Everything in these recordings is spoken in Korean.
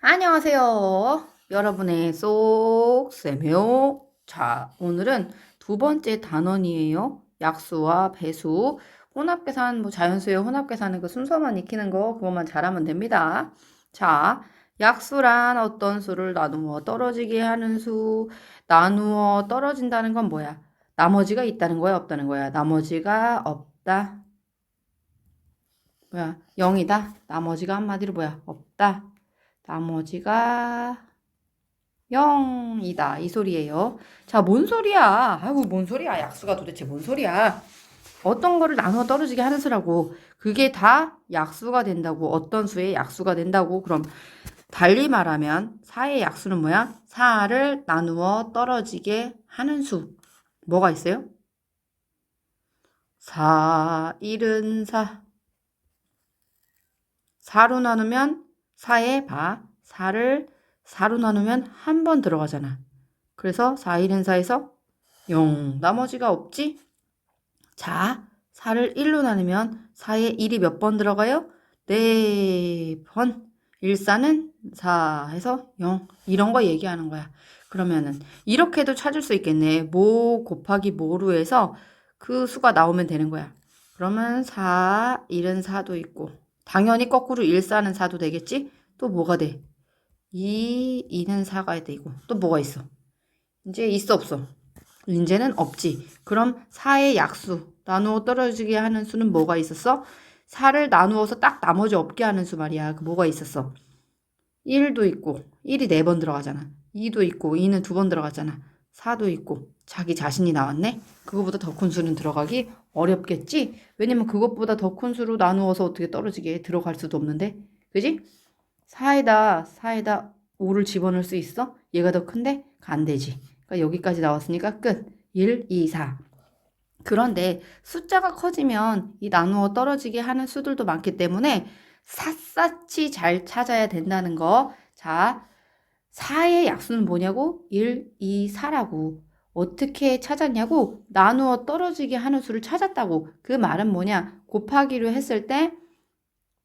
안녕하세요. 여러분의 쏙쌤이요. 자, 오늘은 두 번째 단원이에요. 약수와 배수. 혼합계산, 뭐 자연수의 혼합계산은 그 순서만 익히는 거, 그것만 잘하면 됩니다. 자, 약수란 어떤 수를 나누어 떨어지게 하는 수, 나누어 떨어진다는 건 뭐야? 나머지가 있다는 거야, 없다는 거야? 나머지가 없다. 뭐야? 0이다. 나머지가 한마디로 뭐야? 없다. 나머지가 0이다. 이 소리예요. 자, 뭔 소리야? 아이고, 뭔 소리야? 약수가 도대체 뭔 소리야? 어떤 거를 나누어 떨어지게 하는 수라고. 그게 다 약수가 된다고. 어떤 수의 약수가 된다고. 그럼 달리 말하면 4의 약수는 뭐야? 4를 나누어 떨어지게 하는 수. 뭐가 있어요? 4, 1은 4. 4로 나누면 4에 봐. 4를 4로 나누면 한 번 들어가잖아. 그래서 4, 1은 4에서 0. 나머지가 없지? 자, 4를 1로 나누면 4에 1이 몇 번 들어가요? 4번. 1, 4는 4 해서 0. 이런 거 얘기하는 거야. 그러면은 이렇게도 찾을 수 있겠네. 모 곱하기 모로 해서 그 수가 나오면 되는 거야. 그러면 4, 1은 4도 있고 당연히 거꾸로 1, 4는 4도 되겠지? 또 뭐가 돼? 2, 2는 4가 되고 또 뭐가 있어? 이제 있어 없어? 이제는 없지. 그럼 4의 약수 나누어 떨어지게 하는 수는 뭐가 있었어? 4를 나누어서 딱 나머지 없게 하는 수 말이야. 그 뭐가 있었어? 1도 있고 1이 4번 들어가잖아. 2도 있고 2는 두번 들어가잖아. 4도 있고 자기 자신이 나왔네. 그거보다 더 큰 수는 들어가기 어렵겠지? 왜냐면 그것보다 더 큰 수로 나누어서 어떻게 떨어지게 들어갈 수도 없는데. 그지? 4에다 4에다 5를 집어넣을 수 있어? 얘가 더 큰데? 안 되지. 그러니까 여기까지 나왔으니까 끝. 1, 2, 4. 그런데 숫자가 커지면 이 나누어 떨어지게 하는 수들도 많기 때문에 샅샅이 잘 찾아야 된다는 거. 자, 4의 약수는 뭐냐고? 1, 2, 4라고. 어떻게 찾았냐고? 나누어 떨어지게 하는 수를 찾았다고. 그 말은 뭐냐? 곱하기로 했을 때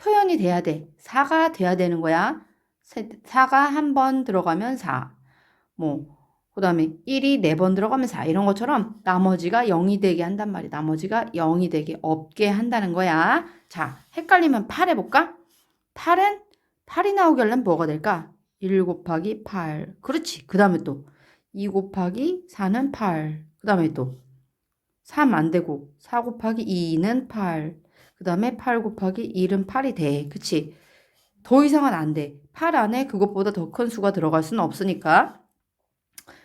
표현이 돼야 돼. 4가 돼야 되는 거야. 4가 한 번 들어가면 4. 뭐, 그 다음에 1이 4번 들어가면 4. 이런 것처럼 나머지가 0이 되게 한단 말이야. 나머지가 0이 되게 없게 한다는 거야. 자, 헷갈리면 8 해볼까? 8은 8이 나오게 하려면 뭐가 될까? 1 곱하기 8. 그렇지. 그 다음에 또 2 곱하기 4는 8. 그 다음에 또 3 안 되고 4 곱하기 2는 8. 그 다음에 8 곱하기 1은 8이 돼. 그치? 더 이상은 안 돼. 8 안에 그것보다 더 큰 수가 들어갈 수는 없으니까.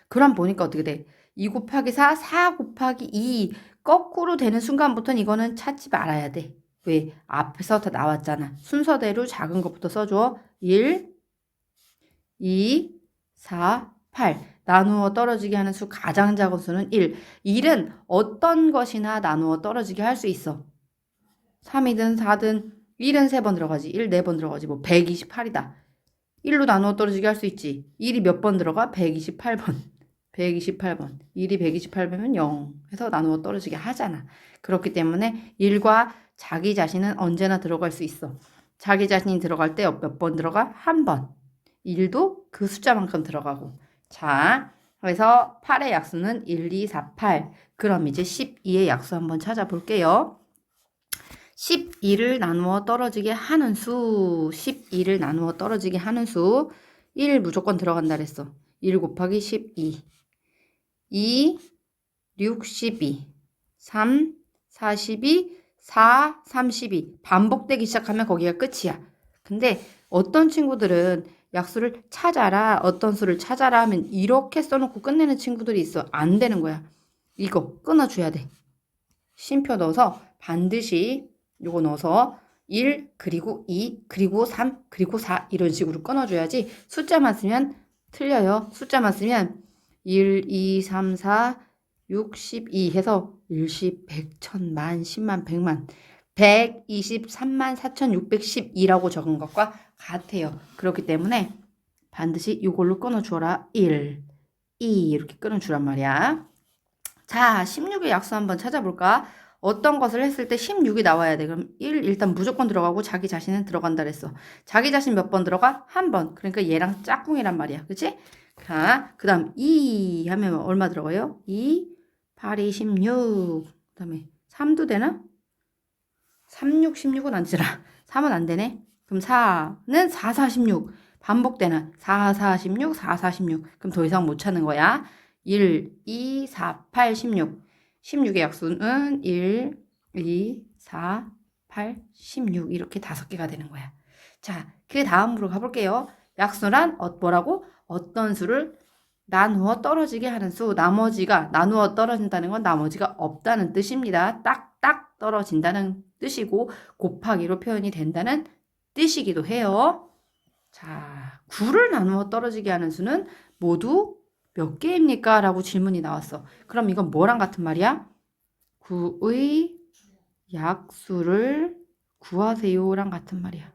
그럼 보니까 어떻게 돼? 2 곱하기 4, 4 곱하기 2. 거꾸로 되는 순간부터는 이거는 찾지 말아야 돼. 왜? 앞에서 다 나왔잖아. 순서대로 작은 것부터 써줘. 1, 2, 4, 8. 나누어 떨어지게 하는 수 가장 작은 수는 1. 1은 어떤 것이나 나누어 떨어지게 할 수 있어. 3이든 4든 1은 3번 들어가지. 1 4번 들어가지. 뭐 128이다. 1로 나누어 떨어지게 할 수 있지. 1이 몇 번 들어가? 128번. 128번. 1이 128번이면 0 해서 나누어 떨어지게 하잖아. 그렇기 때문에 1과 자기 자신은 언제나 들어갈 수 있어. 자기 자신이 들어갈 때 몇 번 들어가? 한 번. 1도 그 숫자만큼 들어가고. 자, 그래서 8의 약수는 1, 2, 4, 8. 그럼 이제 12의 약수 한번 찾아볼게요. 12를 나누어 떨어지게 하는 수. 12를 나누어 떨어지게 하는 수. 1 무조건 들어간다 그랬어. 1 곱하기 12. 2, 62. 3, 42. 4, 32. 반복되기 시작하면 거기가 끝이야. 근데 어떤 친구들은 약수를 찾아라, 어떤 수를 찾아라 하면 이렇게 써놓고 끝내는 친구들이 있어. 안 되는 거야. 이거 끊어줘야 돼. 쉼표 넣어서 반드시 요거 넣어서 1, 그리고 2, 그리고 3, 그리고 4 이런 식으로 끊어줘야지 숫자만 쓰면 틀려요. 숫자만 쓰면 1, 2, 3, 4, 6, 12 해서 10, 100, 1000 만, 10만, 100만 123만 4612라고 적은 것과 같아요. 그렇기 때문에 반드시 이걸로 끊어주어라. 1, 2 이렇게 끊어주란 말이야. 자, 16의 약수 한번 찾아볼까? 어떤 것을 했을 때 16이 나와야 돼. 그럼 1 일단 무조건 들어가고 자기 자신은 들어간다 그랬어. 자기 자신 몇 번 들어가? 한 번. 그러니까 얘랑 짝꿍이란 말이야. 그치? 자, 그 다음 2 하면 얼마 들어가요? 2, 8, 2, 16. 그 다음에 3도 되나? 3, 6, 16은 안 되잖아. 3은 안 되네. 그럼 4는 4, 4, 16. 반복되는 4, 4, 16, 4, 4, 16. 그럼 더 이상 못 찾는 거야. 1, 2, 4, 8, 16. 16의 약수는 1, 2, 4, 8, 16 이렇게 다섯 개가 되는 거야. 자, 그 다음으로 가볼게요. 약수란 어, 뭐라고? 어떤 수를 나누어 떨어지게 하는 수. 나머지가 나누어 떨어진다는 건 나머지가 없다는 뜻입니다. 딱딱 떨어진다는 뜻이고 곱하기로 표현이 된다는 뜻이기도 해요. 자, 9를 나누어 떨어지게 하는 수는 모두 몇 개입니까? 라고 질문이 나왔어. 그럼 이건 뭐랑 같은 말이야? 9의 약수를 구하세요랑 같은 말이야.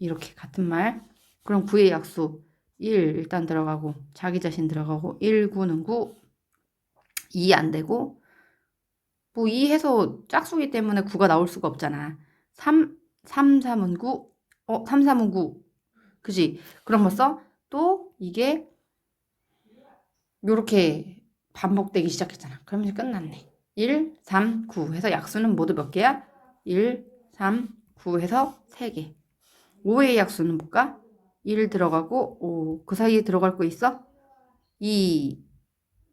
이렇게 같은 말. 그럼 9의 약수 1 일단 들어가고 자기 자신 들어가고 1, 9는 9, 2 안 되고 뭐 2 해서 짝수기 때문에 9가 나올 수가 없잖아. 3, 3, 3은 9, 어, 3, 3은 9. 그지? 그럼 벌써 또 이게 요렇게 반복되기 시작했잖아. 그러면 이제 끝났네. 1, 3, 9 해서 약수는 모두 몇 개야? 1, 3, 9 해서 3개. 5의 약수는 뭘까? 1 들어가고 5. 그 사이에 들어갈 거 있어? 2,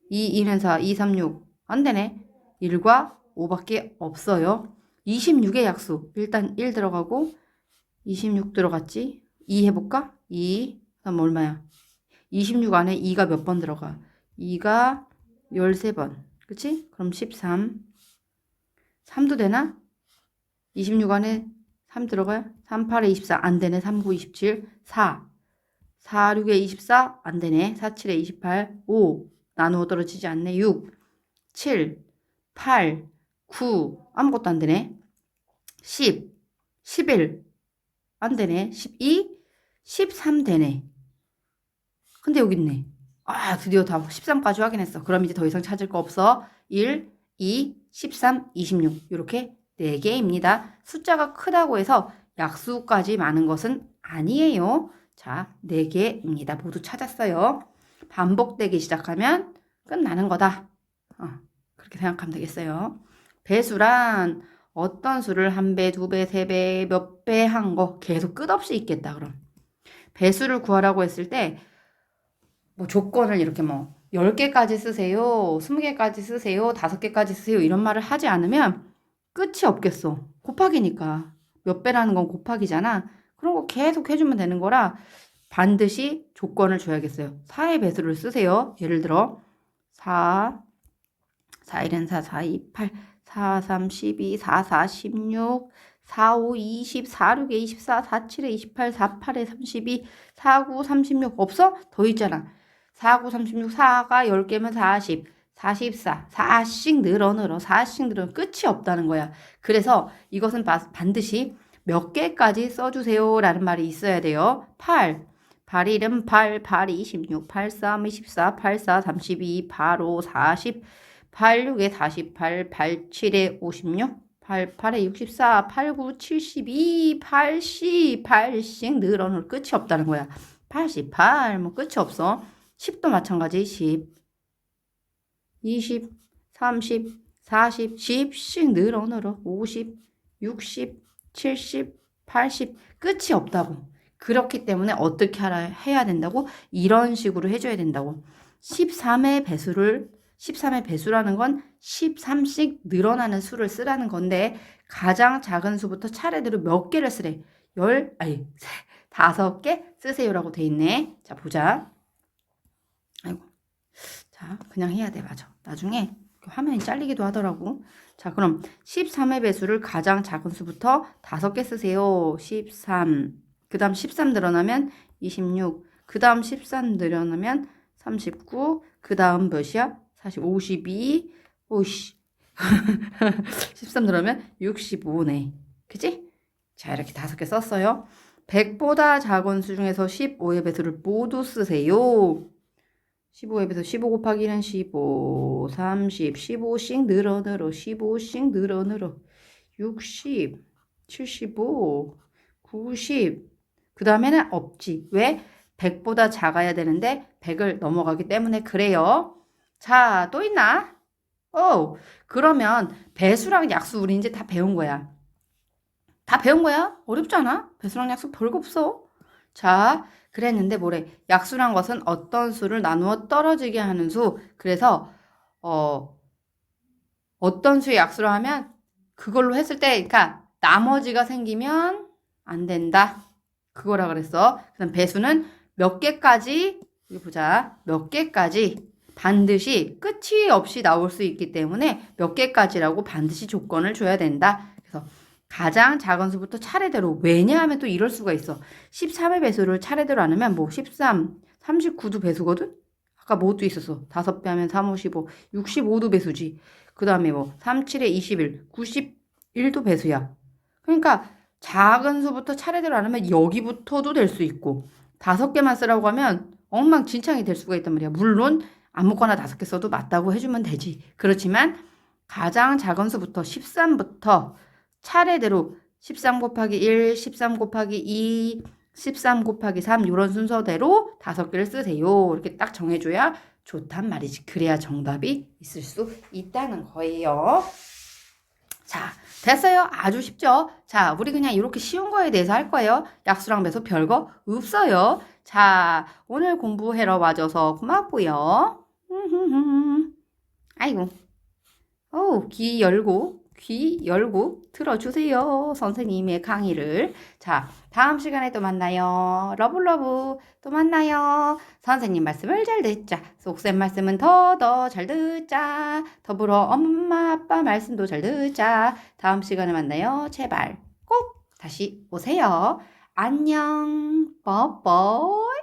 2, 2는 4, 2, 3, 6. 안 되네. 1과 5밖에 없어요. 26의 약수. 일단 1 들어가고 26 들어갔지? 2 해볼까? 2, 그다음 얼마야? 26 안에 2가 몇 번 들어가? 2가 13번. 그치? 그럼 13. 3도 되나? 26 안에 3 들어가요? 3, 8에 24. 안 되네. 3, 9, 27. 4. 4, 6에 24. 안 되네. 4, 7에 28. 5. 나누어 떨어지지 않네. 6. 7. 8. 9. 아무것도 안 되네. 10. 11. 안 되네. 12. 13 되네. 근데 여기 있네. 아, 드디어 다 13까지 확인했어. 그럼 이제 더 이상 찾을 거 없어. 1, 2, 13, 26. 이렇게 4개입니다. 숫자가 크다고 해서 약수까지 많은 것은 아니에요. 자, 4개입니다. 모두 찾았어요. 반복되기 시작하면 끝나는 거다. 어, 그렇게 생각하면 되겠어요. 배수란 어떤 수를 한 배, 두 배, 세 배, 몇 배 한 거 계속 끝없이 있겠다, 그럼. 배수를 구하라고 했을 때, 뭐 조건을 이렇게 뭐 10개까지 쓰세요, 20개까지 쓰세요, 5개까지 쓰세요 이런 말을 하지 않으면 끝이 없겠어. 곱하기니까. 몇 배라는 건 곱하기잖아. 그런 거 계속 해주면 되는 거라 반드시 조건을 줘야겠어요. 4의 배수를 쓰세요. 예를 들어 4, 4, 1은 4, 4, 2, 8, 4, 3, 12, 4, 4, 16, 4, 5, 20, 4, 6에 24, 4, 7에 28, 4, 8에 32, 4, 9, 36 없어? 더 있잖아. 4, 9, 36, 4가 10개면 40, 44, 4씩 늘어 늘어, 4씩 늘어 끝이 없다는 거야. 그래서 이것은 바, 반드시 몇 개까지 써주세요 라는 말이 있어야 돼요. 8, 8, 1은 8, 8, 26, 8, 3, 24, 8, 4, 32, 8, 5, 40, 8, 6에 48, 8, 7에 56, 8, 8에 64, 8, 9, 72, 80, 80씩 늘어놓을 끝이 없다는 거야. 88, 뭐 끝이 없어. 10도 마찬가지, 10, 20, 30, 40, 10씩 늘어 늘어. 50, 60, 70, 80, 끝이 없다고. 그렇기 때문에 어떻게 하라 해야 된다고? 이런 식으로 해줘야 된다고. 13의 배수를 13의 배수라는 건 13씩 늘어나는 수를 쓰라는 건데 가장 작은 수부터 차례대로 몇 개를 쓰래? 열 아니 다섯 개 쓰세요라고 돼 있네. 자 보자. 자 그냥 해야 돼 맞아. 나중에 화면이 잘리기도 하더라고. 자 그럼 13의 배수를 가장 작은 수부터 다섯 개 쓰세요. 13. 그 다음 13 늘어나면 26. 그 다음 13 늘어나면 39. 그 다음 몇이야? 40, 52. 오씨. 13 늘어나면 65네. 그치? 자, 이렇게 다섯 개 썼어요. 100보다 작은 수 중에서 15의 배수를 모두 쓰세요. 15의 배수 15 곱하기 1은 15, 30, 15씩 늘어 늘어 15씩 늘어 늘어 60, 75, 90. 그 다음에는 없지. 왜? 100보다 작아야 되는데 100을 넘어가기 때문에 그래요. 자, 또 있나? 어, 그러면 배수랑 약수 우리 이제 다 배운 거야. 다 배운 거야? 어렵지 않아? 배수랑 약수 별거 없어. 자, 그랬는데 뭐래? 약수란 것은 어떤 수를 나누어 떨어지게 하는 수. 그래서 어 어떤 수의 약수로 하면 그걸로 했을 때 그러니까 나머지가 생기면 안 된다. 그거라 그랬어. 그다음 배수는 몇 개까지 여기 보자. 몇 개까지 반드시 끝이 없이 나올 수 있기 때문에 몇 개까지라고 반드시 조건을 줘야 된다. 가장 작은 수부터 차례대로 왜냐하면 또 이럴 수가 있어. 13의 배수를 차례대로 안 하면 뭐 13, 39도 배수거든? 아까 뭐도 있었어. 5배 하면 3, 5, 15, 65도 배수지. 그 다음에 뭐 3, 7에 21, 91도 배수야. 그러니까 작은 수부터 차례대로 안 하면 여기부터도 될 수 있고 다섯 개만 쓰라고 하면 엉망진창이 될 수가 있단 말이야. 물론 아무거나 다섯 개 써도 맞다고 해주면 되지. 그렇지만 가장 작은 수부터 13부터 차례대로 13 곱하기 1, 13 곱하기 2, 13 곱하기 3 이런 순서대로 다섯 개를 쓰세요. 이렇게 딱 정해줘야 좋단 말이지. 그래야 정답이 있을 수 있다는 거예요. 자, 됐어요. 아주 쉽죠? 자, 우리 그냥 이렇게 쉬운 거에 대해서 할 거예요. 약수랑 배수 별거 없어요. 자, 오늘 공부하러 와줘서 고맙고요. 아이고. 어우, 귀 열고, 귀 열고 들어주세요. 선생님의 강의를. 자, 다음 시간에 또 만나요. 러블러브 또 만나요. 선생님 말씀을 잘 듣자. 속셈 말씀은 더 더 잘 듣자. 더불어 엄마 아빠 말씀도 잘 듣자. 다음 시간에 만나요. 제발 꼭 다시 오세요. 안녕. 뽀뽀.